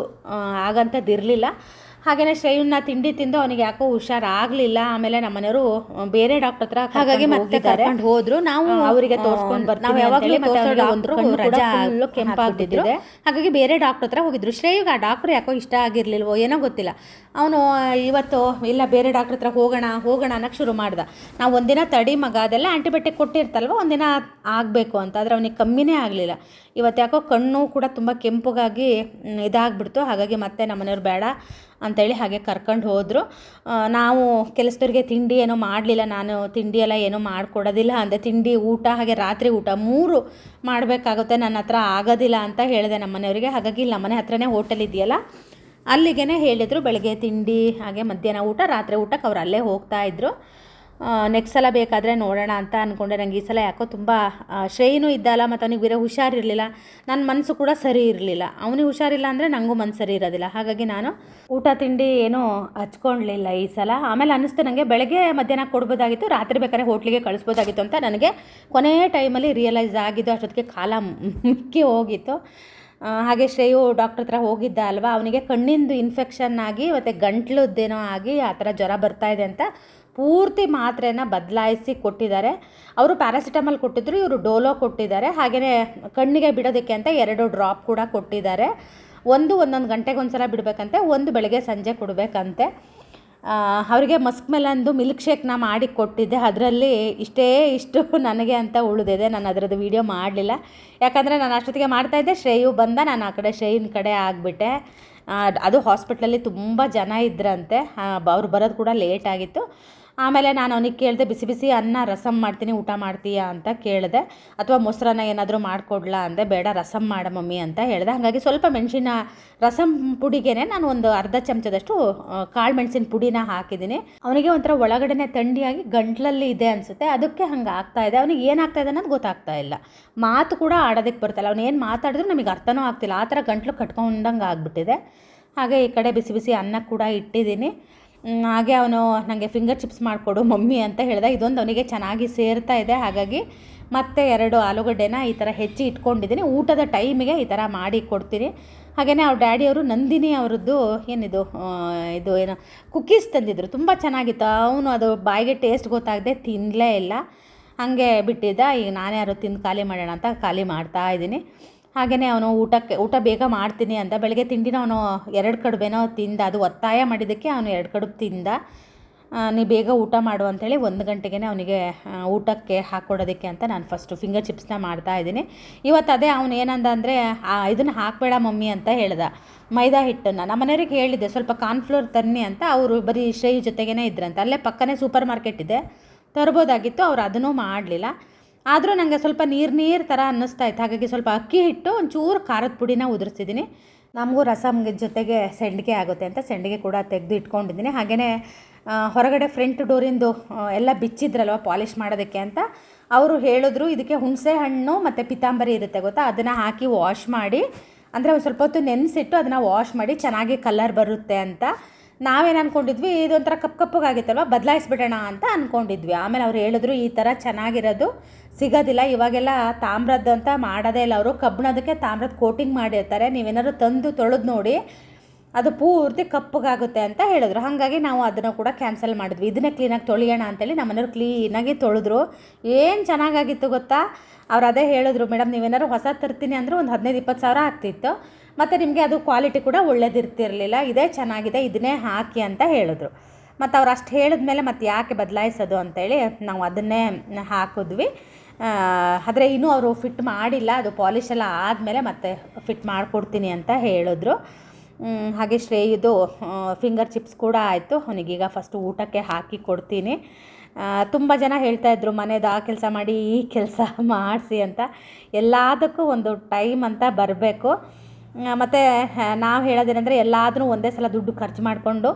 S1: ಆಗಂಥದ್ದು ಇರಲಿಲ್ಲ ಹಾಗೆಯೇ ಶ್ರೇಯನ್ನ ತಿಂಡಿ ತಿಂದು ಅವನಿಗೆ ಯಾಕೋ ಹುಷಾರಾಗಲಿಲ್ಲ. ಆಮೇಲೆ ನಮ್ಮ ಮನೆಯವರು ಬೇರೆ ಡಾಕ್ಟರ್ ಹತ್ರ ಹಾಗಾಗಿ ಮತ್ತೆ ಕರ್ಕೊಂಡು ಹೋದ್ರು. ನಾವು ಅವರಿಗೆ ತೋರಿಸ್ಕೊಂಡು ಬರ್ತೀವಿ ನಾವು ಯಾವಾಗಲೂ ರಜಾ ಕೆಂಪಾಗ್ಬಿಟ್ಟಿದೆ ಹಾಗಾಗಿ ಬೇರೆ ಡಾಕ್ಟರ್ ಹತ್ರ ಹೋಗಿದ್ರು. ಶ್ರೇಯುಗೆ ಆ ಡಾಕ್ಟರ್ ಯಾಕೋ ಇಷ್ಟ ಆಗಿರ್ಲಿಲ್ವೋ ಏನೋ ಗೊತ್ತಿಲ್ಲ. ಅವನು ಇವತ್ತು ಇಲ್ಲ ಬೇರೆ ಡಾಕ್ಟರ್ ಹತ್ರ ಹೋಗೋಣ ಹೋಗೋಣ ಅನ್ನೋಕ್ಕೆ ಶುರು ಮಾಡ್ದ. ನಾವು ಒಂದಿನ ತಡಿ ಮಗ ಅದೆಲ್ಲ ಆ್ಯಂಟಿಬಯೋಟಿಕ್ ಕೊಟ್ಟಿರ್ತಲ್ವ ಒಂದಿನ ಆಗಬೇಕು ಅಂತ. ಆದರೆ ಅವನಿಗೆ ಕಮ್ಮಿನೇ ಆಗಲಿಲ್ಲ. ಇವತ್ತು ಯಾಕೋ ಕಣ್ಣು ಕೂಡ ತುಂಬ ಕೆಂಪುಗಾಗಿ ಇದಾಗ್ಬಿಡ್ತು. ಹಾಗಾಗಿ ಮತ್ತೆ ನಮ್ಮ ಮನೆಯವ್ರು ಬೇಡ ಅಂತೇಳಿ ಹಾಗೆ ಕರ್ಕೊಂಡು ಹೋದರು. ನಾವು ಕೆಲಸದವ್ರಿಗೆ ತಿಂಡಿ ಏನೋ ಮಾಡಲಿಲ್ಲ. ನಾನು ತಿಂಡಿ ಎಲ್ಲ ಏನೂ ಮಾಡಿಕೊಡೋದಿಲ್ಲ ಅಂದೆ. ತಿಂಡಿ ಊಟ ಹಾಗೆ ರಾತ್ರಿ ಊಟ ಮೂರು ಮಾಡಬೇಕಾಗುತ್ತೆ. ನನ್ನ ಹತ್ರ ಆಗೋದಿಲ್ಲ ಅಂತ ಹೇಳಿದೆ ನಮ್ಮ ಮನೆಯವರಿಗೆ ಹಾಗಾಗಿ ಇಲ್ಲಿ ನಮ್ಮ ಮನೆ ಹತ್ರನೇ ಹೋಟೆಲ್ ಇದೆಯಲ್ಲ ಅಲ್ಲಿಗೆ ಹೇಳಿದರು. ಬೆಳಗ್ಗೆ ತಿಂಡಿ, ಹಾಗೆ ಮಧ್ಯಾಹ್ನ ಊಟ, ರಾತ್ರಿ ಊಟಕ್ಕೆ ಅವ್ರು ಅಲ್ಲೇ ಹೋಗ್ತಾ ಇದ್ರು. ನೆಕ್ಸ್ಟ್ ಸಲ ಬೇಕಾದರೆ ನೋಡೋಣ ಅಂತ ಅಂದ್ಕೊಂಡೆ ನನಗೆ ಈ ಸಲ ಯಾಕೋ ತುಂಬ ಶ್ರೇಯನೂ ಇದ್ದಲ್ಲ ಮತ್ತು ಅವನಿಗೆ ಬೇರೆ ಹುಷಾರಿರಲಿಲ್ಲ ನನ್ನ ಮನಸ್ಸು ಕೂಡ ಸರಿ ಇರಲಿಲ್ಲ. ಅವನಿಗೆ ಹುಷಾರಿಲ್ಲ ಅಂದರೆ ನನಗೂ ಮನಸ್ಸು ಸರಿ ಇರೋದಿಲ್ಲ. ಹಾಗಾಗಿ ನಾನು ಊಟ, ತಿಂಡಿ ಏನೂ ಹಚ್ಕೊಳ್ಲಿಲ್ಲ ಈ ಸಲ. ಆಮೇಲೆ ಅನ್ನಿಸ್ತು ನನಗೆ ಬೆಳಗ್ಗೆ ಮಧ್ಯಾಹ್ನ ಕೊಡ್ಬೋದಾಗಿತ್ತು, ರಾತ್ರಿ ಬೇಕಾದ್ರೆ ಹೋಟ್ಲಿಗೆ ಕಳಿಸ್ಬೋದಾಗಿತ್ತು ಅಂತ ನನಗೆ ಕೊನೆಯ ಟೈಮಲ್ಲಿ ರಿಯಲೈಸ್ ಆಗಿದ್ದು, ಅಷ್ಟೊತ್ತಿಗೆ ಕಾಲ ಮಿಕ್ಕಿ ಹೋಗಿತ್ತು. ಹಾಗೆ ಶ್ರೇಯು ಡಾಕ್ಟ್ರ್ ಹತ್ರ ಹೋಗಿದ್ದ ಅಲ್ವಾ? ಅವನಿಗೆ ಕಣ್ಣಿಂದು ಇನ್ಫೆಕ್ಷನ್ ಆಗಿ ಮತ್ತು ಗಂಟ್ಲದ್ದೇನೋ ಆಗಿ ಆ ಥರ ಜ್ವರ ಬರ್ತಾ ಇದೆ ಅಂತ ಪೂರ್ತಿ ಮಾತ್ರೆನ ಬದಲಾಯಿಸಿ ಕೊಟ್ಟಿದ್ದಾರೆ. ಅವರು ಪ್ಯಾರಾಸಿಟಮಲ್ ಕೊಟ್ಟಿದ್ರು, ಇವರು ಡೋಲೋ ಕೊಟ್ಟಿದ್ದಾರೆ. ಹಾಗೆಯೇ ಕಣ್ಣಿಗೆ ಬಿಡೋದಕ್ಕೆ ಅಂತ ಎರಡು ಡ್ರಾಪ್ ಕೂಡ ಕೊಟ್ಟಿದ್ದಾರೆ. ಒಂದು ಒಂದೊಂದು ಗಂಟೆಗೆ ಒಂದು ಸಲ ಬಿಡಬೇಕಂತೆ, ಒಂದು ಬೆಳಗ್ಗೆ ಸಂಜೆ ಕೊಡಬೇಕಂತೆ. ಅವರಿಗೆ ಮಸ್ಕ್ ಮೆಲನ್ದು ಮಿಲ್ಕ್ ಶೇಕ್ನ ಮಾಡಿ ಕೊಟ್ಟಿದ್ದೆ. ಅದರಲ್ಲಿ ಇಷ್ಟೇ ಇಷ್ಟು ನನಗೆ ಅಂತ ಉಳಿದಿದೆ. ನಾನು ಅದರದ್ದು ವೀಡಿಯೋ ಮಾಡಲಿಲ್ಲ. ಯಾಕಂದರೆ ನಾನು ಅಷ್ಟೊತ್ತಿಗೆ ಮಾಡ್ತಾಯಿದ್ದೆ ಶ್ರೇಯು ಬಂದ, ನಾನು ಆ ಕಡೆ ಶ್ರೇಯಿನ ಕಡೆ ಆಗಿಬಿಟ್ಟೆ. ಅದು ಹಾಸ್ಪಿಟ್ಲಲ್ಲಿ ತುಂಬ ಜನ ಇದ್ರಂತೆ. ಅವ್ರು ಬರೋದು ಕೂಡ ಲೇಟ್ ಆಗಿತ್ತು. ಆಮೇಲೆ ನಾನು ಅವನಿಗೆ ಕೇಳಿದೆ, ಬಿಸಿ ಬಿಸಿ ಅನ್ನ ರಸಮ್ ಮಾಡ್ತೀನಿ, ಊಟ ಮಾಡ್ತೀಯಾ? ಅಂತ ಕೇಳಿದೆ. ಅಥವಾ ಮೊಸರನ್ನ ಏನಾದರೂ ಮಾಡಿಕೊಡ್ಲಾ? ಅಂದೆ. ಬೇಡ ರಸಮ್ ಮಾಡ ಮಮ್ಮಿ, ಅಂತ ಹೇಳಿದೆ. ಹಾಗಾಗಿ ಸ್ವಲ್ಪ ಮೆಣಸಿನ ರಸಮ್ ಪುಡಿಗೆನೆ ನಾನು ಒಂದು ಅರ್ಧ ಚಮಚದಷ್ಟು ಕಾಳು ಮೆಣಸಿನ ಪುಡಿನ ಹಾಕಿದ್ದೀನಿ. ಅವನಿಗೆ ಒಂಥರ ಒಳಗಡೆನೆ ಥಂಡಿಯಾಗಿ ಗಂಟ್ಲಲ್ಲಿ ಇದೆ ಅನಿಸುತ್ತೆ. ಅದಕ್ಕೆ ಹಂಗೆ ಆಗ್ತಾ ಇದೆ. ಅವನಿಗೆ ಏನಾಗ್ತಾ ಇದೆ ಅನ್ನೋದು ಗೊತ್ತಾಗ್ತಾ ಇಲ್ಲ. ಮಾತು ಕೂಡ ಆಡೋದಕ್ಕೆ ಬರ್ತಾಯಿಲ್ಲ ಅವನು ಏನು ಮಾತಾಡಿದ್ರು ನಮಗೆ ಅರ್ಥನೂ ಆಗ್ತಿಲ್ಲ. ಆ ಥರ ಗಂಟ್ಲು ಕಟ್ಕೊಂಡಂಗೆ ಆಗಿಬಿಟ್ಟಿದೆ. ಹಾಗೆ ಈ ಕಡೆ ಬಿಸಿ ಬಿಸಿ ಅನ್ನ ಕೂಡ ಇಟ್ಟಿದ್ದೀನಿ. ಹಾಗೆ ಅವನು ನನಗೆ ಫಿಂಗರ್ ಚಿಪ್ಸ್ ಮಾಡಿಕೊಡು ಮಮ್ಮಿ ಅಂತ ಹೇಳಿದ. ಇದೊಂದು ಅವನಿಗೆ ಚೆನ್ನಾಗಿ ಸೇರ್ತಾ ಇದೆ. ಹಾಗಾಗಿ ಮತ್ತೆ ಎರಡು ಆಲೂಗಡ್ಡೆನ ಈ ಥರ ಹೆಚ್ಚಿ ಇಟ್ಕೊಂಡಿದ್ದೀನಿ. ಊಟದ ಟೈಮಿಗೆ ಈ ಥರ ಮಾಡಿ ಕೊಡ್ತೀನಿ. ಹಾಗೆಯೇ ಅವ್ರ ಡ್ಯಾಡಿಯವರು ನಂದಿನಿ ಅವರದ್ದು ಏನಿದು ಇದು ಏನು ಕುಕ್ಕೀಸ್ ತಂದಿದ್ರು. ತುಂಬ ಚೆನ್ನಾಗಿತ್ತು. ಅವನು ಅದು ಬಾಯಿಗೆ ಟೇಸ್ಟ್ ಗೊತ್ತಾಗದೆ ತಿನ್ನಲೇ ಇಲ್ಲ. ಹಾಗೆ ಬಿಟ್ಟಿದ್ದ. ಈಗ ನಾನೇ ಯಾರು ತಿಂದು ಖಾಲಿ ಮಾಡೋಣ ಅಂತ ಖಾಲಿ ಮಾಡ್ತಾ ಇದ್ದೀನಿ. ಹಾಗೆಯೇ ಅವನು ಊಟಕ್ಕೆ, ಊಟ ಬೇಗ ಮಾಡ್ತೀನಿ ಅಂತ ಬೆಳಗ್ಗೆ ತಿಂಡಿನ ಅವನು ಎರಡು ಕಡುಬೇನೋ ತಿಂದ, ಅದು ಒತ್ತಾಯ ಮಾಡಿದ್ದಕ್ಕೆ ಅವನು ಎರಡು ಕಡುಬು ತಿಂದ. ನೀ ಬೇಗ ಊಟ ಮಾಡು ಅಂಥೇಳಿ ಒಂದು ಗಂಟೆಗೆ ಅವನಿಗೆ ಊಟಕ್ಕೆ ಹಾಕ್ಕೊಡೋದಕ್ಕೆ ಅಂತ ನಾನು ಫಸ್ಟು ಫಿಂಗರ್ ಚಿಪ್ಸ್ನ ಮಾಡ್ತಾ ಇದ್ದೀನಿ. ಇವತ್ತು ಅದೇ ಅವನು ಏನಂದ ಅಂದರೆ ಇದನ್ನು ಹಾಕಬೇಡ ಮಮ್ಮಿ ಅಂತ ಹೇಳ್ದ. ಮೈದಾ ಹಿಟ್ಟನ್ನು. ನಮ್ಮ ಮನೆಯವ್ರಿಗೆ ಹೇಳಿದ್ದೆ, ಸ್ವಲ್ಪ ಕಾರ್ನ್ಫ್ಲೋರ್ ತನ್ನಿ ಅಂತ. ಅವರು ಬರೀ ಶ್ರೇಯು ಜೊತೆಗೇ ಇದ್ರಂತೆ. ಅಲ್ಲೇ ಪಕ್ಕನೇ ಸೂಪರ್ ಮಾರ್ಕೆಟ್ ಇದೆ. ತರ್ಬೋದಾಗಿತ್ತು, ಅವ್ರು ಅದನ್ನೂ ಮಾಡಲಿಲ್ಲ. ಆದರೂ ನನಗೆ ಸ್ವಲ್ಪ ನೀರು ನೀರು ಥರ ಅನ್ನಿಸ್ತಾ ಇತ್ತು. ಹಾಗಾಗಿ ಸ್ವಲ್ಪ ಅಕ್ಕಿ ಹಿಟ್ಟು, ಒಂಚೂರು ಖಾರದ ಪುಡಿನ ಉದುರಿಸಿದ್ದೀನಿ ನಮಗೂ ರಸಮ್ ಜೊತೆಗೆ ಸೆಂಡಿಗೆ ಆಗುತ್ತೆ ಅಂತ ಸೆಂಡಿಗೆ ಕೂಡ ತೆಗೆದು ಇಟ್ಕೊಂಡಿದ್ದೀನಿ. ಹಾಗೆಯೇ ಹೊರಗಡೆ ಫ್ರಂಟ್ ಡೋರಿಂದು ಎಲ್ಲ ಬಿಚ್ಚಿದ್ರಲ್ವ ಪಾಲಿಷ್ ಮಾಡೋದಕ್ಕೆ ಅಂತ ಅವರು ಹೇಳಿದ್ರು. ಇದಕ್ಕೆ ಹುಣಸೆ ಹಣ್ಣು ಮತ್ತು ಪಿತಾಂಬರಿ ಇರುತ್ತೆ ಗೊತ್ತಾ? ಅದನ್ನು ಹಾಕಿ ವಾಶ್ ಮಾಡಿ, ಅಂದರೆ ಒಂದು ಸ್ವಲ್ಪ ಹೊತ್ತು ನೆನೆಸಿಟ್ಟು ಅದನ್ನು ವಾಶ್ ಮಾಡಿ ಚೆನ್ನಾಗಿ ಕಲರ್ ಬರುತ್ತೆ ಅಂತ ನಾವೇನು ಅಂದ್ಕೊಂಡಿದ್ವಿ ಇದೊಂಥರ ಕಪ್ಪು ಕಪ್ಪಗಾಗಿತ್ತಲ್ವ, ಬದಲಾಯಿಸ್ಬಿಡೋಣ ಅಂತ ಅಂದ್ಕೊಂಡಿದ್ವಿ ಆಮೇಲೆ ಅವ್ರು ಹೇಳಿದ್ರು, ಈ ಥರ ಚೆನ್ನಾಗಿರೋದು ಸಿಗೋದಿಲ್ಲ, ಇವಾಗೆಲ್ಲ ತಾಮ್ರದ್ದು ಅಂತ ಮಾಡೋದೇ ಇಲ್ಲ. ಅವರು ಕಬ್ಬಿಣದಕ್ಕೆ ತಾಮ್ರದ ಕೋಟಿಂಗ್ ಮಾಡಿರ್ತಾರೆ, ನೀವೇನಾದ್ರು ತಂದು ತೊಳೆದು ನೋಡಿ, ಅದು ಪೂರ್ತಿ ಕಪ್ಪಗಾಗುತ್ತೆ ಅಂತ ಹೇಳಿದ್ರು. ಹಾಗಾಗಿ ನಾವು ಅದನ್ನು ಕೂಡ ಕ್ಯಾನ್ಸಲ್ ಮಾಡಿದ್ವಿ. ಇದನ್ನೇ ಕ್ಲೀನಾಗಿ ತೊಳೆಯೋಣ ಅಂತೇಳಿ ನಮ್ಮನೆಯವ್ರು ಕ್ಲೀನಾಗಿ ತೊಳೆದ್ರು. ಏನು ಚೆನ್ನಾಗಾಗಿತ್ತು ಗೊತ್ತಾ? ಅವ್ರು ಅದೇ ಹೇಳಿದ್ರು, ಮೇಡಮ್, ನೀವೇನಾದ್ರು ಹೊಸ ತರ್ತೀನಿ ಅಂದರೆ ಒಂದು ಹದಿನೈದು, ಇಪ್ಪತ್ತು ಸಾವಿರ ಆಗ್ತಿತ್ತು. ಮತ್ತು ನಿಮಗೆ ಅದು ಕ್ವಾಲಿಟಿ ಕೂಡ ಒಳ್ಳೇದಿರ್ತಿರಲಿಲ್ಲ. ಇದೇ ಚೆನ್ನಾಗಿದೆ, ಇದನ್ನೇ ಹಾಕಿ ಅಂತ ಹೇಳಿದ್ರು. ಮತ್ತು ಅವ್ರು ಅಷ್ಟು ಹೇಳಿದ್ಮೇಲೆ ಮತ್ತೆ ಯಾಕೆ ಬದಲಾಯಿಸೋದು ಅಂತೇಳಿ ನಾವು ಅದನ್ನೇ ಹಾಕಿದ್ವಿ. ಆದರೆ ಇನ್ನೂ ಅವರು ಫಿಟ್ ಮಾಡಿಲ್ಲ, ಅದು ಪಾಲಿಶ್ ಎಲ್ಲ ಆದಮೇಲೆ ಮತ್ತೆ ಫಿಟ್ ಮಾಡಿಕೊಡ್ತೀನಿ ಅಂತ ಹೇಳಿದ್ರು. ಹಾಗೆ ಶ್ರೇಯದು ಫಿಂಗರ್ ಚಿಪ್ಸ್ ಕೂಡ ಆಯಿತು. ಅವನಿಗೀಗ ಫಸ್ಟು ಊಟಕ್ಕೆ ಹಾಕಿ ಕೊಡ್ತೀನಿ. ತುಂಬ ಜನ ಹೇಳ್ತಾ ಇದ್ರು, ಮನೆದು ಆ ಕೆಲಸ ಮಾಡಿ, ಈ ಕೆಲಸ ಮಾಡಿಸಿ ಅಂತ. ಎಲ್ಲದಕ್ಕೂ ಒಂದು ಟೈಮ್ ಅಂತ ಬರಬೇಕು. ಮತ್ತು ನಾವು ಹೇಳೋದೇನೆಂದರೆ ಎಲ್ಲಾದರೂ ಒಂದೇ ಸಲ ದುಡ್ಡು ಖರ್ಚು ಮಾಡಿಕೊಂಡು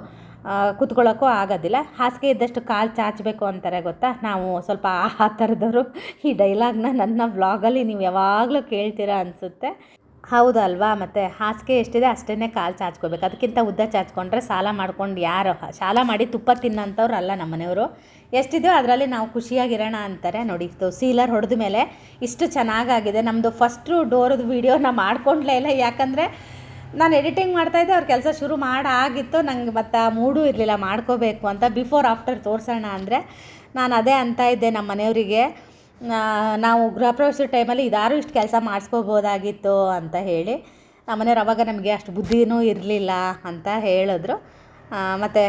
S1: ಕೂತ್ಕೊಳ್ಳೋಕ್ಕೂ ಆಗೋದಿಲ್ಲ. ಹಾಸಿಗೆ ಇದ್ದಷ್ಟು ಕಾಲು ಚಾಚಬೇಕು ಅಂತಾರೆ ಗೊತ್ತಾ? ನಾವು ಸ್ವಲ್ಪ ಆ ಥರದವರು. ಈ ಡೈಲಾಗ್ನ ನನ್ನ ವ್ಲಾಗಲ್ಲಿ ನೀವು ಯಾವಾಗಲೂ ಕೇಳ್ತೀರಾ ಅನಿಸುತ್ತೆ. ಹೌದಲ್ವಾ? ಮತ್ತು ಹಾಸಿಗೆ ಎಷ್ಟಿದೆ ಅಷ್ಟೇ ಕಾಲು ಚಾಚ್ಕೋಬೇಕು. ಅದಕ್ಕಿಂತ ಉದ್ದ ಚಾಚ್ಕೊಂಡ್ರೆ ಸಾಲ ಮಾಡ್ಕೊಂಡು ಯಾರು, ಸಾಲ ಮಾಡಿ ತುಪ್ಪ ತಿನ್ನೋಂಥವ್ರು ಅಲ್ಲ ನಮ್ಮ ಮನೆಯವರು ಎಷ್ಟಿದೆಯೋ ಅದರಲ್ಲಿ ನಾವು ಖುಷಿಯಾಗಿರೋಣ ಅಂತಾರೆ. ನೋಡಿ, ಇದು ಸೀಲರ್ ಹೊಡೆದ ಮೇಲೆ ಇಷ್ಟು ಚೆನ್ನಾಗಾಗಿದೆ. ನಮ್ಮದು ಫಸ್ಟು ಡೋರದು ವೀಡಿಯೋನ ಮಾಡ್ಕೊಂಡ್ಲೇ ಇಲ್ಲ. ಯಾಕಂದರೆ ನಾನು ಎಡಿಟಿಂಗ್ ಮಾಡ್ತಾಯಿದ್ದೆ ಅವ್ರ ಕೆಲಸ ಶುರು ಮಾಡಾಗಿತ್ತು. ನಂಗೆ ಮತ್ತು ಮೂಡು ಇರಲಿಲ್ಲ, ಮಾಡ್ಕೋಬೇಕು ಅಂತ ಬಿಫೋರ್ ಆಫ್ಟರ್ ತೋರಿಸೋಣ ಅಂದರೆ ನಾನು ಅದೇ ಅಂತ ಇದ್ದೆ ನಮ್ಮ ಮನೆಯವರಿಗೆ. ನಾವು ಗೃಹ ಪ್ರವೇಶದ ಟೈಮಲ್ಲಿ ಇದಾರು ಇಷ್ಟು ಕೆಲಸ ಮಾಡಿಸ್ಕೋಬೋದಾಗಿತ್ತು ಅಂತ ಹೇಳಿ. ನಮ್ಮನೆಯವ್ರು ಅವಾಗ ನಮಗೆ ಅಷ್ಟು ಬುದ್ಧಿನೂ ಇರಲಿಲ್ಲ ಅಂತ ಹೇಳಿದ್ರು. ಮತ್ತು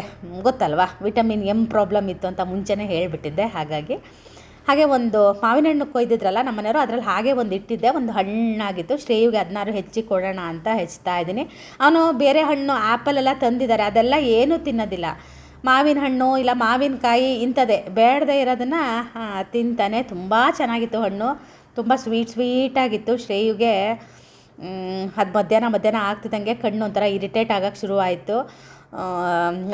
S1: ಗೊತ್ತಲ್ವಾ? ವಿಟಮಿನ್ ಎಂ ಪ್ರಾಬ್ಲಮ್ ಇತ್ತು ಅಂತ ಮುಂಚೆನೇ ಹೇಳಿಬಿಟ್ಟಿದ್ದೆ, ಹಾಗಾಗಿ. ಹಾಗೆ ಒಂದು ಮಾವಿನ ಹಣ್ಣು ಕೊಯ್ದಿದ್ರಲ್ಲ ನಮ್ಮ ಮನೆಯವರು ಅದರಲ್ಲಿ ಹಾಗೆ ಒಂದು ಇಟ್ಟಿದ್ದೆ, ಒಂದು ಹಣ್ಣಾಗಿತ್ತು. ಶ್ರೇಯುಗೆ ಅದನ್ನಾರು ಹೆಚ್ಚಿ ಕೊಡೋಣ ಅಂತ ಹೆಚ್ಚ್ತಾ ಇದ್ದೀನಿ. ಅವನು ಬೇರೆ ಹಣ್ಣು ಆ್ಯಪಲ್ ಎಲ್ಲ ತಂದಿದ್ದಾರೆ, ಅದೆಲ್ಲ ಏನೂ ತಿನ್ನೋದಿಲ್ಲ. ಮಾವಿನ ಹಣ್ಣು ಇಲ್ಲ ಮಾವಿನಕಾಯಿ ಇಂಥದ್ದೇ, ಬೇಡದೇ ಇರೋದನ್ನು ತಿಂತಾನೆ. ತುಂಬ ಚೆನ್ನಾಗಿತ್ತು ಹಣ್ಣು. ತುಂಬ ಸ್ವೀಟ್ ಸ್ವೀಟಾಗಿತ್ತು. ಶ್ರೇಯುಗೆ ಅದು ಮಧ್ಯಾಹ್ನ ಮಧ್ಯಾಹ್ನ ಆಗ್ತಿದ್ದಂಗೆ ಕಣ್ಣು ಒಂಥರ ಇರಿಟೇಟ್ ಆಗೋಕ್ಕೆ ಶುರುವಾಯಿತು.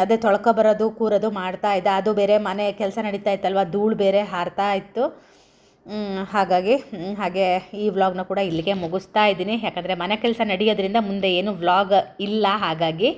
S1: ಅದೇ ತೊಳ್ಕೊ ಬರೋದು, ಕೂರೋದು ಮಾಡ್ತಾ ಇದ್ದೆ. ಅದು ಬೇರೆ ಮನೆ ಕೆಲಸ ನಡೀತಾ ಇತ್ತಲ್ವ, ಧೂಳು ಬೇರೆ ಹಾರ್ತಾ ಇತ್ತು. ಹಾಗಾಗಿ ಹಾಗೆ ಈ ವ್ಲಾಗ್ನ ಕೂಡ ಇಲ್ಲಿಗೆ ಮುಗಿಸ್ತಾ ಇದ್ದೀನಿ. ಯಾಕಂದರೆ ಮನೆ ಕೆಲಸ ನಡೆಯೋದ್ರಿಂದ ಮುಂದೆ ಏನು ವ್ಲಾಗ್ ಇಲ್ಲ, ಹಾಗಾಗಿ.